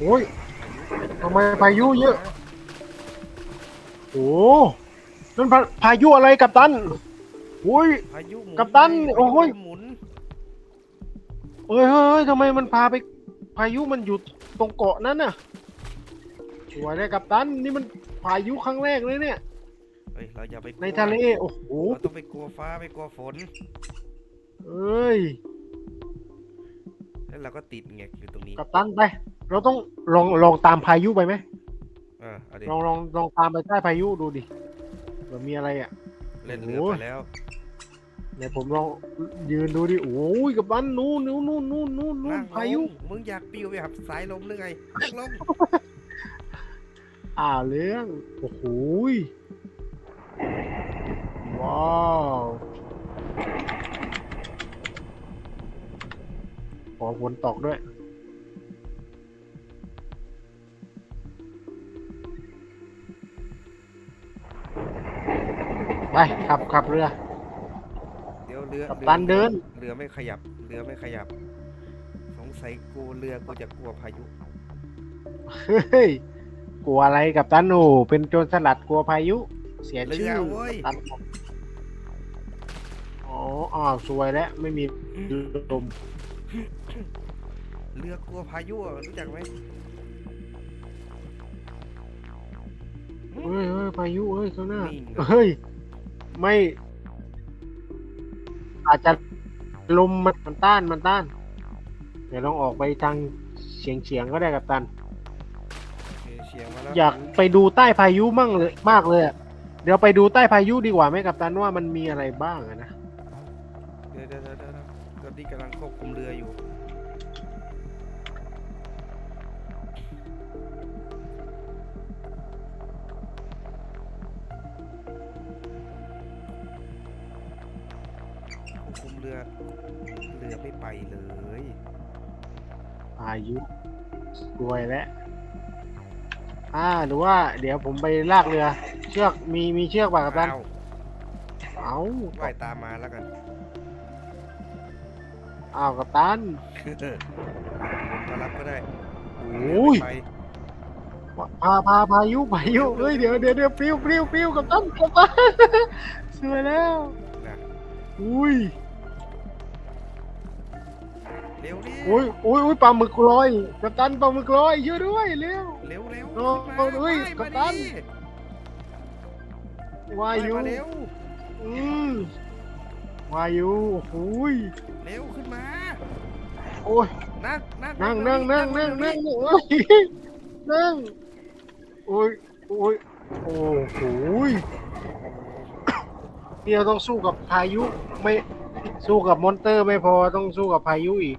โอ้ยทำไมพายุเยอะ โอ้นั่นพาพายุอะไรกับตันโอ้ย พายุหมุนกัปตันไงโอ้ยพายุหมุนเฮ้ยเฮ้ยเฮ้ยทำไมมันพาไป พายุมันอยู่ตรงเกาะนั้นน่ะสวยเลยกับตัน นี่มันพายุครั้งแรกเลยเนี่ย เฮ้ยเราอย่าไปกลัวในทะเล โอ้โห เราต้องไปกลัวฟ้าไปกลัวฝน เอ้ย แล้วเราก็ติดแงกอยู่ตรงนี้ กับตันไป เราต้องลองลองตามพายุไปไหมเออเอาดิลองลองลองตามไปใต้พายุดูดิเผื่อมีอะไรอะ เล่นเรือโอ้ยไปแล้ว เดี๋ยวผมลองยืนดูดิโอ้ยกับตันนู่นนู่นนู่นนู่นนู่นนู่นั่นงพายุลงมึงอยากปิวไปหับสายลมหรือไงนั่งลงอ่าเรื่องโอ้โหยว้าวขอฝนตกด้วย ขับขับเรือ เดี๋ยวเรือกัปตันเดิน เรือไม่ขยับ เรือไม่ขยับ สงสัยกูเรือกูจะกลัวพายุ เฮ้ยกลัวอะไรกับตันโอเป็นโจรสลัดกลัวพายุ เสียเรืชื่ออเว้ยตันอ๋ออ้าวสวยแล้วไม่มีลมเรือกลัวพายุอะรู้จักไหมเฮ้ยเฮ้ยพายุเฮ้ยข้างหน้านิ่งเฮ้ย ไม่ อาจจะลมมันมันต้านมันต้าน เดี๋ยวลองออกไปทางเฉียงเฉียงๆก็ได้กับตันเอเชียมาแล้วอยากไปดูใต้พายุมั่งเลยมากเลยอะเดี๋ยวไปดูใต้พายุดีกว่าไหมกับตันว่ามันมีอะไรบ้างอะนะ เดี๋ยวเดี๋ยวเดี๋ยวเดี๋ยวตอนนี้กำลังควบคุมเรืออยู่ เรือเรือไม่ไปเลยพายุรวยแล้วอ่าหรือว่า เดี๋ยวผมไปลากเรือ เชือกมีมีเชือกป่ะกับตันอ้าวเอาว่ายตามมาแล้วกัน เอากับตัน ผมมารับก็ได้โอ้ย เรือไม่ไปพาพาพายุพายุเฮ้ยเดี๋ยวเดี๋ยวเดี๋ยวปลิวปลิวปลิวกับตันกับตันสวยแล้ว นะอุ้ย เร็วดิอุ้ยอุ้ยอุ้ยปลาหมึกลอยกับตันปลาหมึกลอยช่วยด้วยเร็ว เร็วเร็วโอ้ขึ้นมาเฮ้ยว่ายกัมาปตันดิวายุว่ายมาเร็วอืมวายุโอ้ยเร็วขึ้นมา โอ้ยนั่งนั่งนั่งนั่งนั่งนั่งนั่งโอ้ยนั่งโอ้ยโอ้ยโอ้โหยนี่เราต้องสู้กับพายุไม่สู้กับมอนเตอร์ไม่พอต้องสู้กับพายุอีก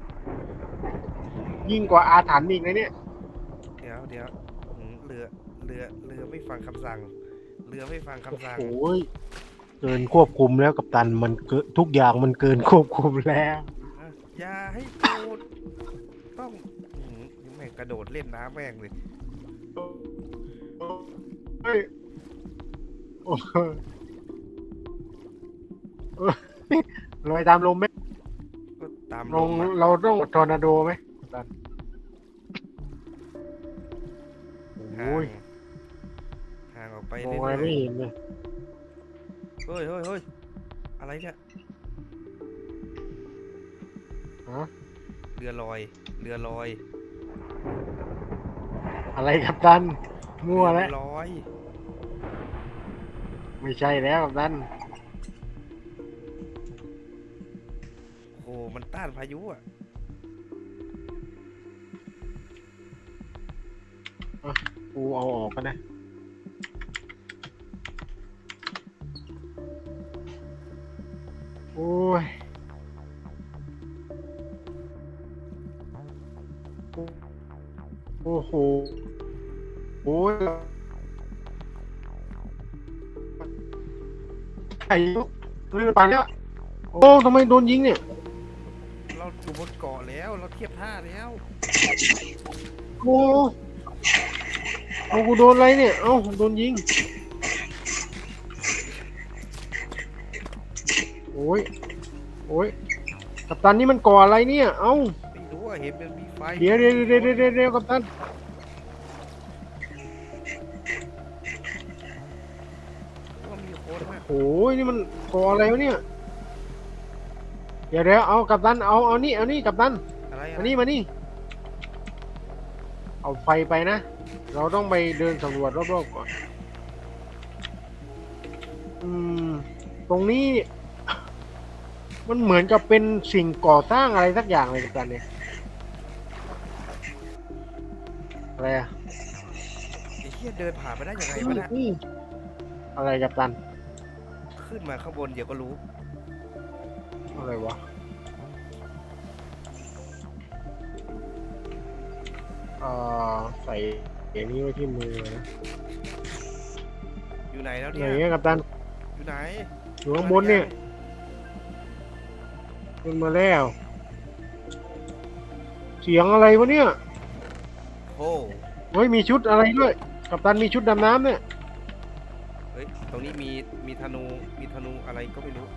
ยิ่งกว่าอาถรรพ์อีกนะเนี่ย เดี๋ยวเดี๋ยวอืมเรือเรือเรือไม่ฟังคำสั่ง เรือไม่ฟังคำสั่ง โอ้ยเกินควบคุมแล้วกับตันมันเกินทุกอย่างมันเกินควบคุมแล้ว อะอย่าให้พูดต้องอืมแม่งกระโดดเล่นน้ำแม่งเลยเฮ้ยโอ้ยเอ้ยลอยตามลมไหมก็ ตามลลงมอะเราต้องทอร์นาโดไหมตันห่าโอ้ยงห่างออกไปมองเรื่อะไรอยไม่เห็นเลยๆเฮ้ยเฮ้ยเฮ้ยอะไรเนี่ยฮะเรือลอย เรือลอยอะไรกับตันมั่วแล้วเรือลอยไม่ใช่แล้วกับตัน มันต้านพายุอะกูเอาออกกันนะโอ้ยโอ้โหโอ้ยไอ้ยุเรือปังเนี่ยโอ้ทำไมโดนยิงเนี่ย บนเกาะแล้ว เราเทียบท่าแล้ว โอ้เอากูโดนอะไรเนี่ย เอ้าโดนยิง โอ้ย โอ้ยกัปตันนี่มันก่ออะไรเนี่ย เอ้า ไม่รู้เห็นมันมีไฟเดี๋ยวเดี๋ยวเดี๋ยวเดี๋ยวเดี๋ยวกัปตันโอ้ยนี่มันก่ออะไรวะเนี่ย เดี๋ยวเดี๋ยวเอากับตันเอาเอานี่เอานี่กับตันอะไรอะมานี่มานี่ เอาไฟไปนะ เราต้องไปเดินสำรวจรอบๆก่อน อืม ตรงนี้ มันเหมือนกับเป็นสิ่งก่อสร้างอะไรสักอย่างเลยกับตันเนี่ยอะไรอะไอ้เหี้ยเดินผ่านไปได้ยังไงวะเนะอืมอะไรกับตัน ขึ้นมาข้างบนเดี๋ยวก็รู้ อะไรวะเอ่อใส่เอย่างนี้ไว้ที่มือนะอยู่ไหนแล้วไหนเนี่ยเนี่ยกับตันอยู่ไหนอยู่ข้างบนเนี่ยขึ้นมาแล้ว เสียงอะไรวะเนี่ย โอ้เฮ้ยมีชุดอะไรด้วย กับตันมีชุดดำน้ำเนี่ย เฮ้ย ตรงนี้มี มีธนู มีธนูอะไรก็ไม่รู้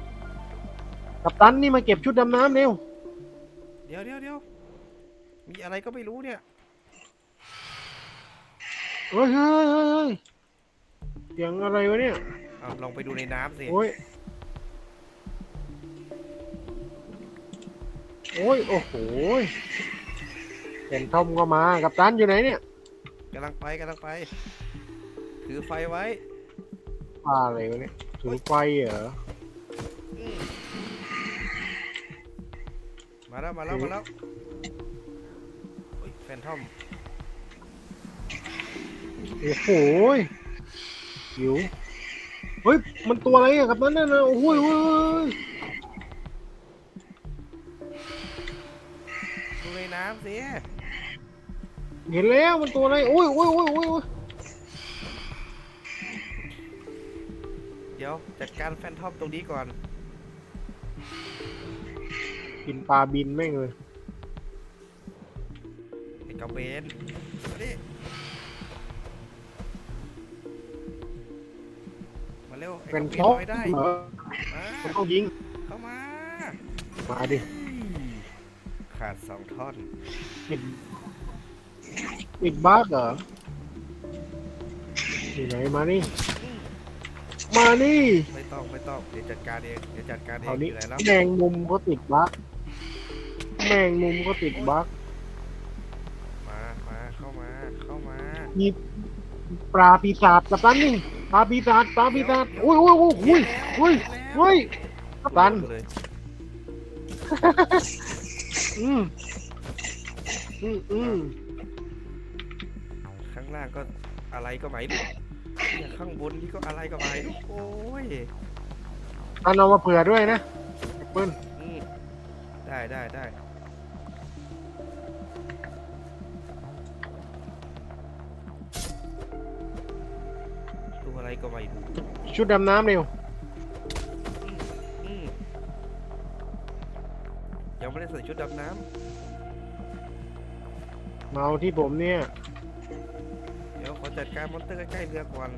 กับตันนี่มาเก็บชุดดำน้ำเร็ว เดี๋ยวเดี๋ยวเดี๋ยวมีอะไรก็ไม่รู้เนี่ย เฮ้ยเฮ้ยเฮ้ยเฮ้ยเสียงอะไรวะเนี่ย เอาลองไปดูในน้ำสิ โอ้ย โอ้ย โอ้โหยเห็นทอมก็มา กับตันอยู่ไหนเนี่ยกำลังไปกำลังไป ถือไฟไว้ปลาอะไรวะเนี่ยถือไฟเหรอ อืม มาแล้วมาแล้วมาแล้วเฮ้ยแฟนทอมโอ้โหยหิวเฮ้ย มันตัวอะไรอะกับตันนั่นนะโอ้โหยโอ้ยโอ้ยดูในน้ำสิเห็นแล้วมันตัวอะไรโอ้ยโอ้ยโอ้ยโอ้ยโอ้ยเดี๋ยวจัดการแฟนทอมตรงนี้ก่อน กินปลาบินแม่งเลยไอ้กระเบนมาดิมาเร็วไอ้กเป็ระนเบนเพราะน้อยได้เหรอมามันต้องยิงเข้ามามาดิขาดสองท่อนติดติดบั๊กเหรออยู่ไหนมานี่ มานี่ไม่ต้องไม่ต้องเดี๋ยวจัดการเองเดี๋ยวจัดการเองเอาอนี้ยู่ไหนแล้วแมงมุมก็ติดบั๊ก แมงมุมก็ติดบั๊กมามาเข้ามา เข้ามามีปลาปีศาจกับตันนี่ปลาปีศาจปลาปีศาจโอ้ยโอ้ยโอ้ยโอ้ยโอ้ยโอ้ยกัปตันเลยอืมอืมอืมข้างล่างก็อะไรก็ไม่รู้เนี่ยข้างบนนี่ก็อะไรก็ไม่รู้โอ้ยตันเอามาเผื่อด้วยนะแอปเปิ้ลอืมได้ได้ได้ อะไรก็ไม่รู้ชุดดำน้ำเร็ว อืมยังไม่ได้ใส่ชุดดำน้เมาที่ผมเนี่ยำเดี๋ยวขอจัดการมอนเตอร์ใกล้ๆเรือก่อน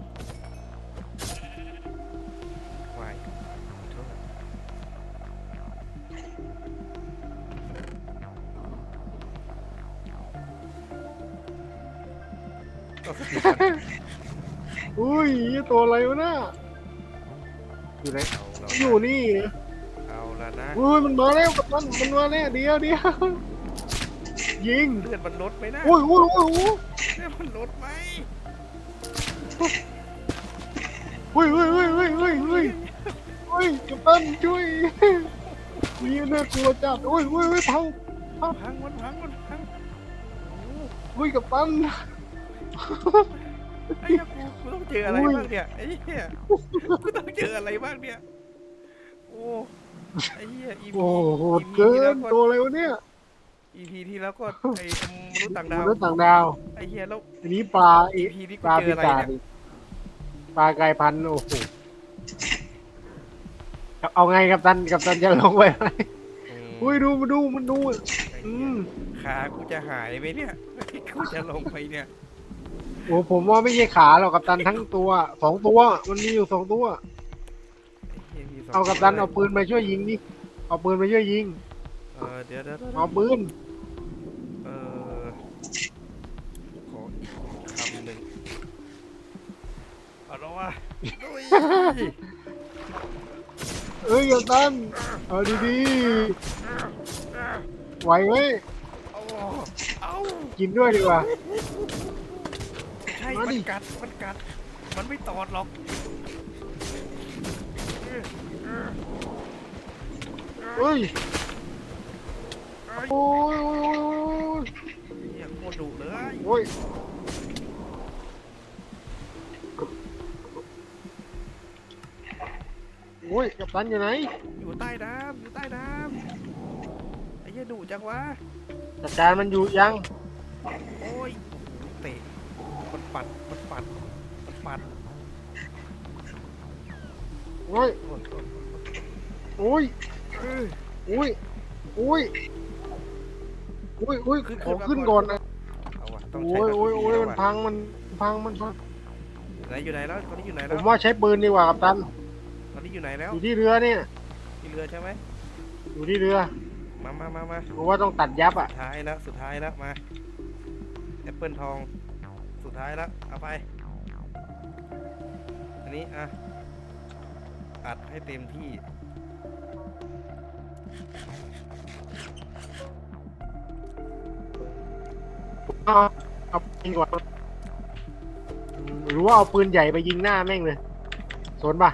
ตัวอะไรวะน่ะอยู่ไหนเอาแล้วอยู่นี่นะเอาแล้วนะอุ้ยมันมาแล้วกับตันมันมาแล้วเดียวเดียวยิงเลือดมันลดไหมนะอุ้ยอุ้ยอุ้ยอุ้ยเลือดมันลดไหมอุ้ยอุ้ยอุ้ยอุ้ยอุ้ยอุ้ยอุ้ยกับตันช่วยอุ้ยน่ากลัวจัดอุ้ยอุ้ยอุ้ยพังพังมันพังมันพังโอ้อุ้ยกับตัน ไอ้เหี้ยกูกูต้องเจออะไรอุ้ยบ้างเนี่ยไอ้เหี้ยกูต้องเจออะไรบ้างเนี่ยโอ้ไอ้เหี้ย EP โอ้โหด EP เกิที่แล้วนก็ตัวอะไรวะเนี่ย EP ที่แล้วก็ไอ้มนุษย์ต่างดาวมนุษย์ต่างดาวไอ้เหี้ยแล้วทีนี้ปลาอี EP นี้ปกูลาเจอปีอะไรศาจเนี่ยอีกปลากลายพันธุ์โอ้โหเอาไงกับตันกับตันจะลงไปไหมอืมอุ้ยดูมาดูมันดูไอ้อืเหี้ยมขากูจะหายไหมเนี่ยกูจะลงไปเนี่ย โอ้ผมว่าไม่ใช่ขาหรอกกับตันทั้งตัวสองตัว มันมีอยู่สองตัวไอ้เหี้ยมีสงเอากับตันตัวเอาปืนมาช่วยยิงดิเอาปืนมาช่วยยิง เออเดี๋ยวเดี๋ยวเดี๋ยวเอาปืนเออขออีกคำหนึ่งเอาละวะดุยเอ้ยกัปตันเอาดีๆไหวไหมเอาเอากินด้วยดีกว่าใช่มามัดิ นกัดมันกัด มันไม่ตอดหรอกเฮ้ยเอ้ยโอ้ยโอ้ยเนี่ยโคตรดุเลยโอ้ยโอ้ยกัปตันอยู่ไหนอยู่ใต้น้ำอยู่ใต้น้ำไอ้เหี้ยดุจังวะจัดการมันอยู่ยังโอ้ยเตะ มันปัด มันปัด มันปัด โอ้ยโอ้ยโอ้ยโอ้ยเอ้ยโอ้ยโอ้ยโอ้ยโอ้ยขึ้นขอขึ้ขึ้นนมาก่อนนะเอาวะต้องโอ้ใช้ยแบบโอ้ยโอ้ยนี้มันแล้วพัวะงมันพังมันพังไหนอยู่ไหนแล้วตอนนี้อยู่ไหนผแล้วมว่าใช้ปืนดีกว่ากัปตันตอนนี้อยู่ไหนแล้วอยู่ที่เรือเนี่ย ที่เรือใช่ไหมอยู่ที่เรือมามามามาผมว่าต้องตัดยับอะสุดท้ายแล้วสุดท้ายแล้วมาแอปเปิลทองสุด ท้ายแล้วเอาไป อันนี้อะ อัดให้เต็มที่ เอาเอายิงก่อนอืมหรือว่าเอาปืนใหญ่ไปยิงหน้าแม่งเลยสนป่ะ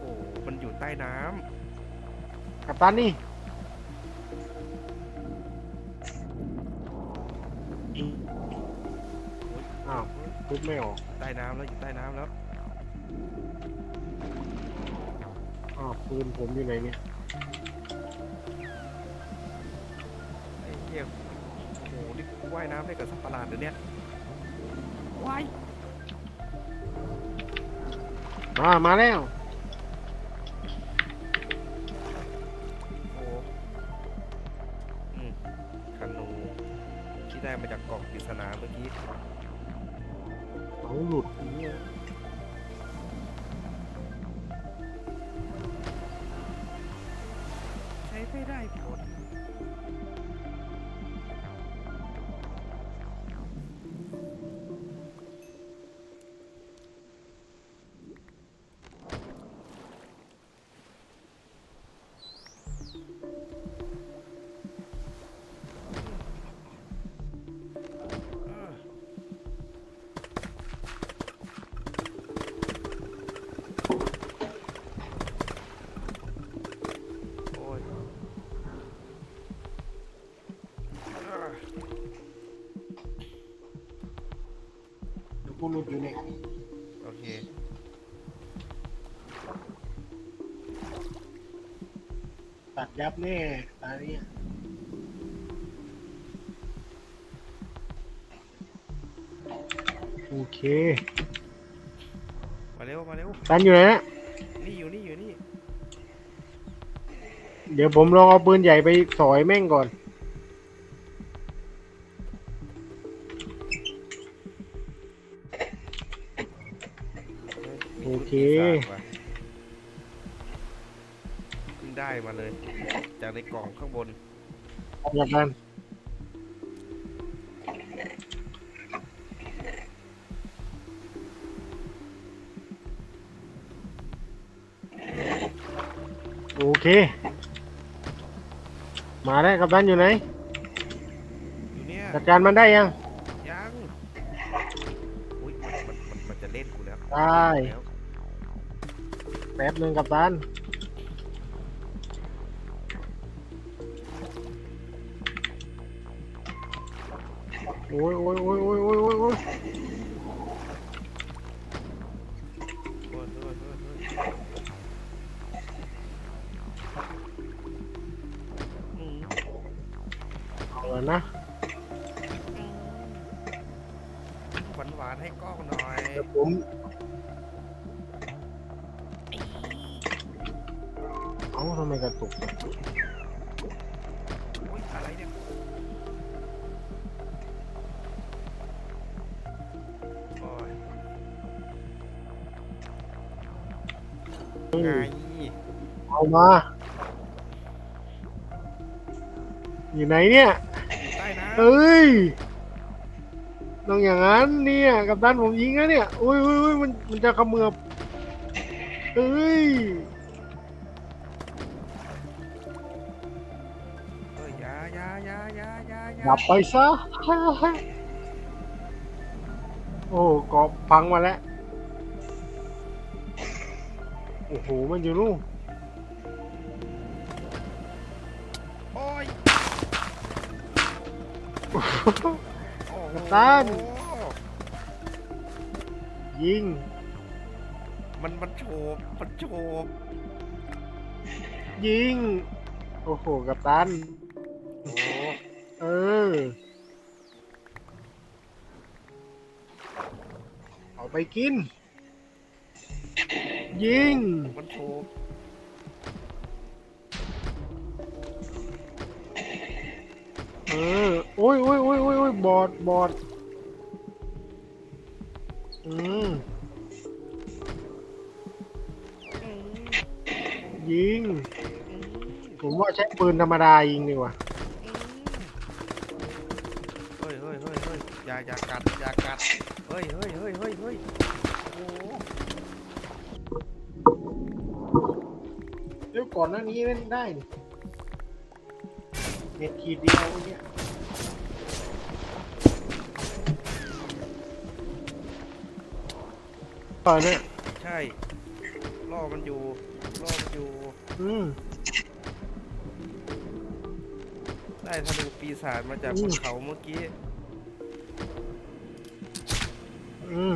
โอ้โหมันอยู่ใต้น้กัปตันนี่ ทุบไม่ออกใต้น้ำแล้วอยู่ใต้น้ำแล้วอ้าวปืนผมอยู่ไหนเนี่ยไอ้เหี้ยโอ้โหนี่กูว่ายน้ำได้กับสัตว์ประหลาดเลยเนี่ยว่ายมามาแล้ว โอ้อืมคานูที่ได้มาจากกล่องปริศนาเมื่อกี้เอา หลุดเนี้ย กูหลุดอยู่เนี่ยโอเค ตัดยับแน่ตาเนี่ยโอเคมาเร็ว มาเร็ว ตันอยู่ไหนนะ นี่อยู่นี่อยู่นี่ เดี๋ยวผมลองเอาปืนใหญ่ไปสอยแม่งก่อน อย่างนั้นโอเค มาได้กับตันอยู่ไหน อยู่เนี่ยจัดการมันได้ยัง ยังอุ้ยมันมันมันมันจะเล่นกูแล้วได้แล้วแป๊บหนึ่งกับตัน โอ้ยโอ้ยโอ้ยโอ้ยโอ้ยโอ้ยโอ้ยโอ้ยโอ้ยโอ้ยโอ้ยอืมเอาแล้วนะหวานหวานๆให้กล้องหน่อยเดี๋ยวผมเอ้าทำไมกระตุกอะอุ้ยอะไรเนี่ยโไงเอามาอยู่ไหนเนี่ยเอ้ยต้องอย่างนั้นเนี่ยกับด้านผมยิงนะเนี่ยอุ้ยอุ้ยอุ้ยมันมันจะขมือบเอ้ยเอ้ยอยาอยาอยาอยาอยาอยาดับไปซะโอ้เกอบพังมาแล้ว อ้โห มันอยู่นู่นโอ้ยโอ้โหกัปตันยิง มันมันโฉบมันโฉบยิง โอ้โห กัปตัน โอ้เออ เอาไปกิน ยิง มันโฉบเออโอ้ยโอ้ยโอ้ยโอ้ยโอ้ยบอดบอดอืมยิง ผมว่าใช้ปืนธรรมดายิงดีกว่า เฮ้ยเฮ้ยเฮ้ยเฮ้ยอย่าอย่ากัดอย่ากัด เฮ้ยเฮ้ยเฮ้ยเฮ้ยเฮ้ยโอ้โห เดี๋ยว ก่อนหน้านี้เล่นได้นี่เน็ตขีดเดียวเนี่ยตอนเนี้ยใช่ล่อมันอยู่ล่อมันอยู่ อืม ได้ธนูปีศาจมาจากอืบมนเขาเมื่อกี้อืม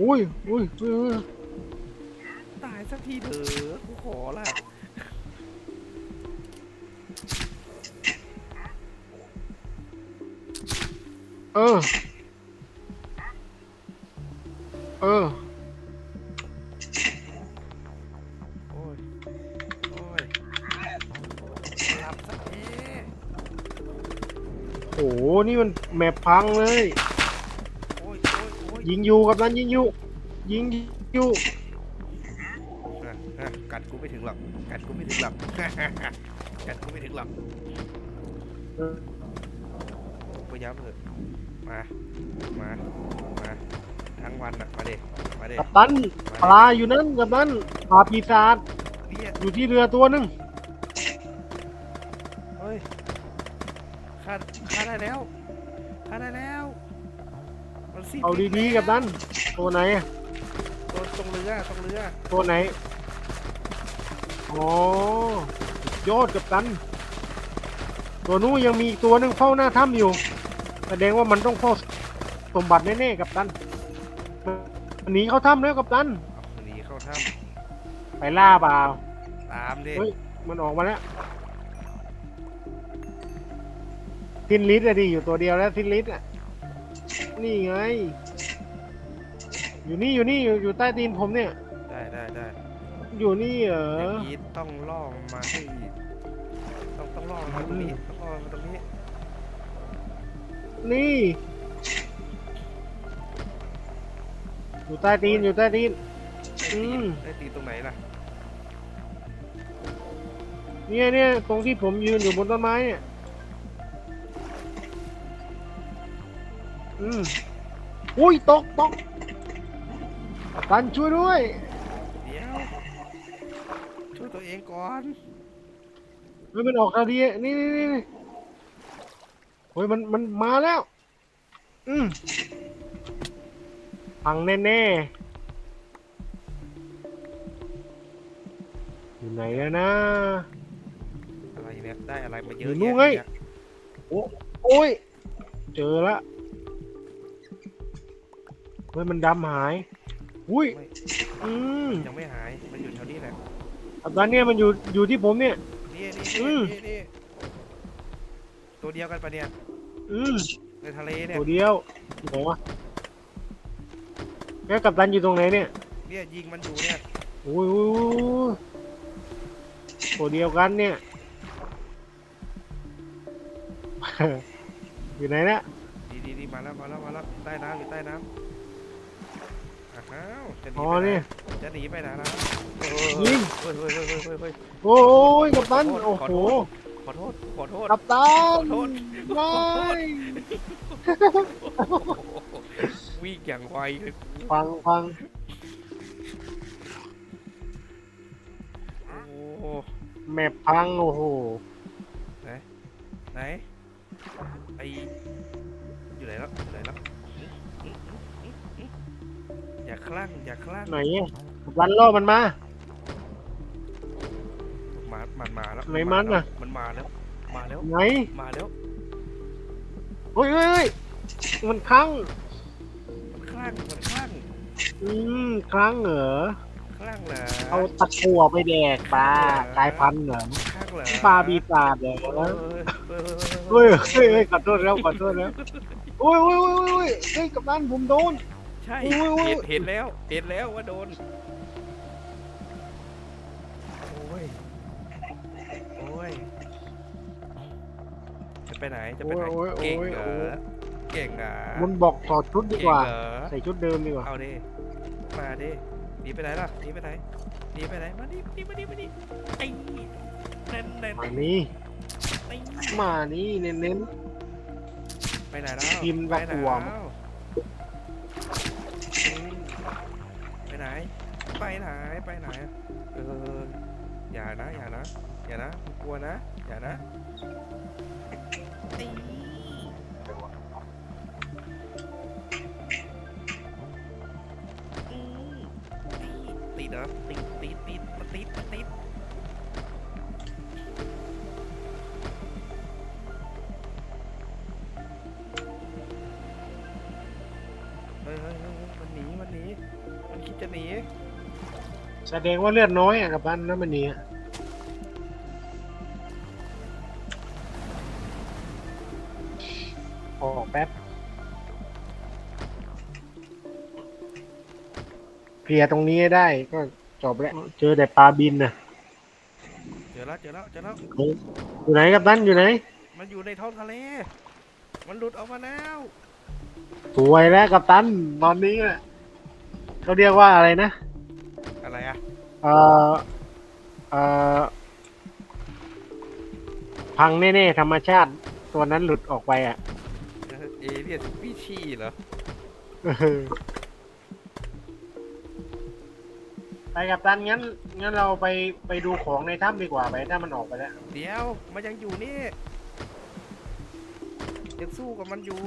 อุ้ยอุ้ยอุ้ยอุ้ยตายสักทีเถอะกูขอละ เออ เออ โอ้ย โอ้ยหลับสักทีโห นี่มันแมปพังเลย โอ้ยโอ้ยโอ้ยยิงอยู่กับนั้นยิงอยู่ ยิงอยู่ มา มา มา ทั้งวันอะ มาเด็มาเด็กับตันมาปลาอยู่นั้นกับนั้นปลาปีศาจเนี่ยอยู่ที่เรือตัวหนึงเฮ้ยฆ่าฆ่าได้แล้วฆ่าได้แล้วมันสิ้นเอาฤทธิ์ดีๆแล้วกับนั้นตัวไหนอะตัวตรงเรือตรงเรือตัวไหนอ๋อสุดยอดกับตัน ตัวนู้นยังมีอีกตัวหนึงเฝ้าหน้าถ้ำอยู่แส ดงว่ามันต้องเฝ้าสมบัติแน่ๆกับตันมันหนีเข้าถ้ำแล้วกับตันเอาหนีเข้าถ้ไปล่าเปล่าำตามดิเฮ้ย มันออกมาแล้วทินลิสอะดิอยู่ตัวเดียวแล้วทินลิสอะนี่ไง อยู่นี่อยู่นี่อยู่อยู่ใต้ตีนผมเนี่ย ได้ได้ได้อยู่นี่เหรออย่างนี้ต้องล่อมาให้ต้องต้องล่อมาตรงนี้ต้องล่อมาตรงนี้ นี่ อยู่ใต้ตีนอยู่ใต้ตีนได้อืตีมได้ตีตรงไหนล่ะเนี่ยเนี่ยตรงที่ผมยืนอยู่บนต้นไม้เนี่ย อืม อุ้ยตกตกตันช่วยด้วย เดี๋ยวช่วยตัวเองก่อน เฮ้ยมันออกทางดีนี่นี่นี่นี่ เฮ้ยมันมันมาแล้ว อืมพังแน่แน่ๆอยู่ไหนแล้วนะ อะไรเนี่ยได้อะไรมาเยอยู่อะนู่นแยะไงเนี่ยโอ้ย เจอละเฮ้ยมันดำหาย อุ้ยไม่อืมยังไม่หาย มันอยู่แถวนี้แหละอัตราเนี่ยมันอยู่อยู่ที่ผมเนี่ย นี่นี่อืนี่ม นี่นี่ ตัวเดียวกันปะเนี่ยอืมในทะเลเนี่ยตัวเดียวไหนวะแล้วกัปตันอยู่ตรงไหนเนี่ยเนี่ยยิงมันอยู่เนี่ยโอ้ยโอ้ยโอ้ยตัวเดียวกันเนี่ยอยู่ไหนเนี่ยดีดีดีมาแล้วมาแล้วมาแล้วใต้น้ำอยู่ใต้น้ำอ้าวจะหนีอ๋อไปไหนเนี่ยจะหนีไปไหนนะยิงเฮ้ยเฮ้ยเฮ้ยเฮ้ยเฮ้ยเฮ้ยโอ้ยกัปตันโอ้โห ขอโทษ ขอโทษ กัปตันขอโทษ ไม่วิ่งอย่างไวเลยฟังฟังโอ้โหแมปพังโอ้โหไหนไอ้อยู่ไหนแล้วอยู่ไหนแล้วอื้ออื้ออื้ออื้ออย่าคลั่งอย่าคลั่งไหนอะวันล่อมันมา มามันมาแล้วไหนมันน่ะ มันมาแล้ว มาแล้ว ไหนมาแล้วเฮ้ยเฮ้ยเฮ้ยมันครั้งมันคลั่งมันคลั่งอืมครั้งเหรอคลั่งเหรอเอาตะกั่วไปแดกปลากลายพันธุ์เหรอคลั่งเหรอปลาปีศาจเหรอเฮ้ยเฮ้ยเฮ้ยเฮ้ยเฮ้ยขอโทษแล้วขอโทษแล้วโอ้ยโอ้ยโอ้ยโอ้ยเฮ้ยกับบ้านผมโดนใช่โอ้ยโอ้ยเห็นเห็นแล้วเห็นแล้วว่าโดน ไปไหนจะไปไหนโอ้ยโอ้ยเก่งโอ้ยเหรอเก่งเหรอมันบอกถอดชุดดีเก่กงว่าเหรอใส่ชุดเดิมดีกว่าเอาดิมาดิหนีไปไหนล่ะหนีไปไหนหนีไปไหนมาดิมาดิมาดิมาดิไอ้เน้นเน้นมานี่ไอ้มานี่เน้น ไปไหนแล้วพิมพ์ไปกับไหนหัวแล้วอืมไปไหน ไปไหนไปไหนเอออย่านะอย่านะอย่านะกลัวนะอย่านะ ไอ้อืมติดเหรอติดติดติดติดติดเฮ้ยเฮ้ยเฮ้ยมันหนี มันหนี มันคิดจะหนี แสดงว่าเลือดน้อยอะกับบ้านนั้นมันนี่อ ลียร์ตรงนี้ให้ได้ก็จบแล้ว เจอแต่ปลาบินนะเจอแล้วเจอแล้วเจอแล้วอยู่ไหนกับตั้นอยู่ไหน มันอยู่ในท้องทะเล มันหลุดออกมาแล้วสวยแล้วกับตันตอนนี้แหละเขาเรียกว่าอะไรนะ อะไรอะเอ่อเอ่อพังแน่ๆธรรมชาติ ตัวนั้นหลุดออกไปอะ เอเลียนสปีชีส์เหรอ เออ ไปกับตันงั้นงั้นเราไปไปดูของในถ้ำดีกว่าไปถ้ามันออกไปแล้วเดี๋ยวมันยังอยู่นี่ยังสู้กับมันอยู่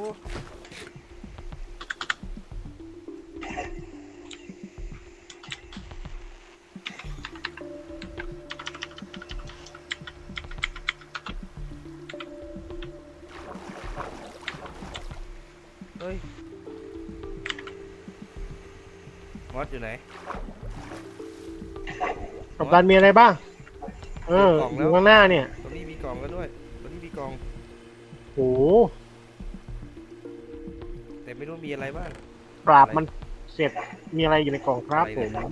กับตันมีอะไรบ้าง เออกล่องอแล้ว ยู่ข้างหน้าเนี่ยตรงนี้มีกล่องกันด้วยตรงนี้มีกล่อง โอ้โหแต่ไม่รู้มีอะไรบ้าง ปราบมันเสร็จมีอะไรอยู่ในกล่องครับอะไรผเนี่ยม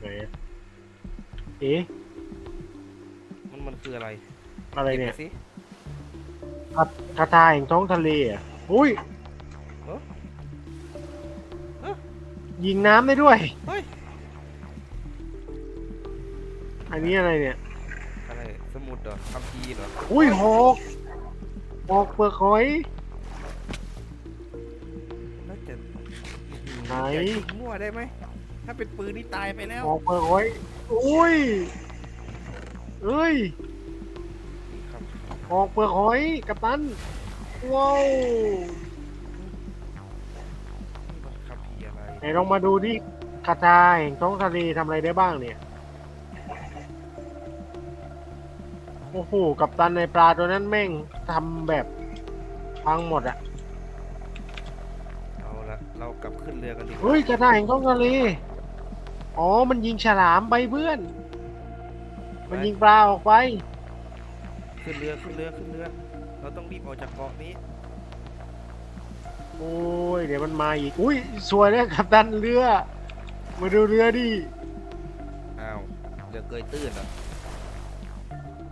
ไหนอะเอ๊ะมันมันคืออะไรอะไรเนี่ย ก็บปสิ คาถาแห่งท้องทะเลอะอุ้ย เอ้าเอ้ายิงน้ำได้ด้วย เฮ้ย อันนี้อะไรเนี่ย อะไรสมุดเหรอคัมภีร์เหรออุ้ยหอกหอกเปลือกหอย น่าจะไหน อย่ายิงมั่วได้ไหมถ้าเป็นปืนนี่ตายไปแล้วหอกเปลือกหอย อุ้ยเอ้ยครับหอกเปลือกหอยกัปตัน ว้าวคัมภีร์อะไรไหนลองมาดูดิคาถาแห่งท้องทะเลทำอะไรได้บ้างเนี่ย โอ้โห กัปตันในปลาตัวนั้นแม่งทำแบบพังหมดอะเอาละเรากลับขึ้นเรือกันดีกว่าเฮ้ยคาถาแห่งท้องทะเลอ๋อ มันยิงฉลามไปเพื่อน มันยิงปลาออกไป ขึ้นเรือขึ้นเรือขึ้นเรือ เราต้องรีบออกจากเกาะนี้โอ้ย เดี๋ยวมันมาอีก อุ้ย สวยเลยกัปตันเรือ มาดูเรือดิอ้าวเรือเกยตื้นเหรอ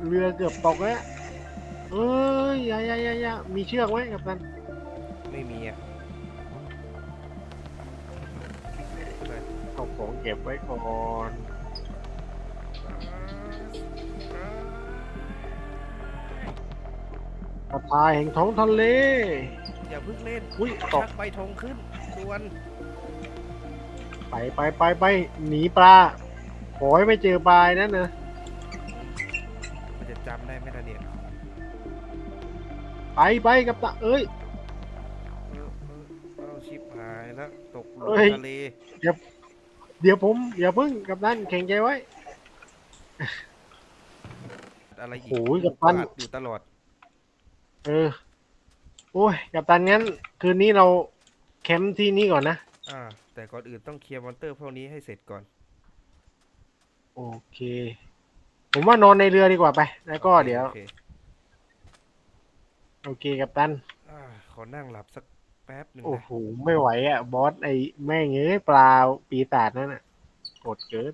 เรือเกือบตกแล้วเอ้ยอยาอยาอยาอยามีเชือกไหมกัปตันไม่มีอะเอาของเก็บไว้ก่อนกระต่ายแห่งท้องทะเล อย่าเพิ่งเล่นอุ้ยตชักกใบธงขึ้นด่วนไปไปไปไปหนีปลาขอให้ไม่เจอปลาไอ้นั่นนะมัน จะจำได้ไหมล่ะเนี่ยไปไปกับตาเอ้ยเออเออเอาชิบหายแล้วตกลงเอ้ย ทะเลเดี๋ยวผมอย่าพึ่งกับตันแข็งใจไว้ อะไรอีกโอ้ยกัปตันอัดอยู่ตลอดเออ โอ้ย กับตันงั้น คืนนี้เราแคมป์ที่นี่ก่อนนะ อ่าแต่ก่อนอื่นต้องเคลียร์มอนเตอร์พวกนี้ให้เสร็จก่อน โอเค ผมว่านอนในเรือดีกว่าไป แล้วก็โอคเดี๋ยว โอคโอเคกับตัน อ่าขอนั่งหลับสักแป๊บหนึ่งโอ้นะ โห ไม่ไหวอะ บอสไอ้แม่งเอ้ยปลาปีศาจนั่นอะโกดเกิน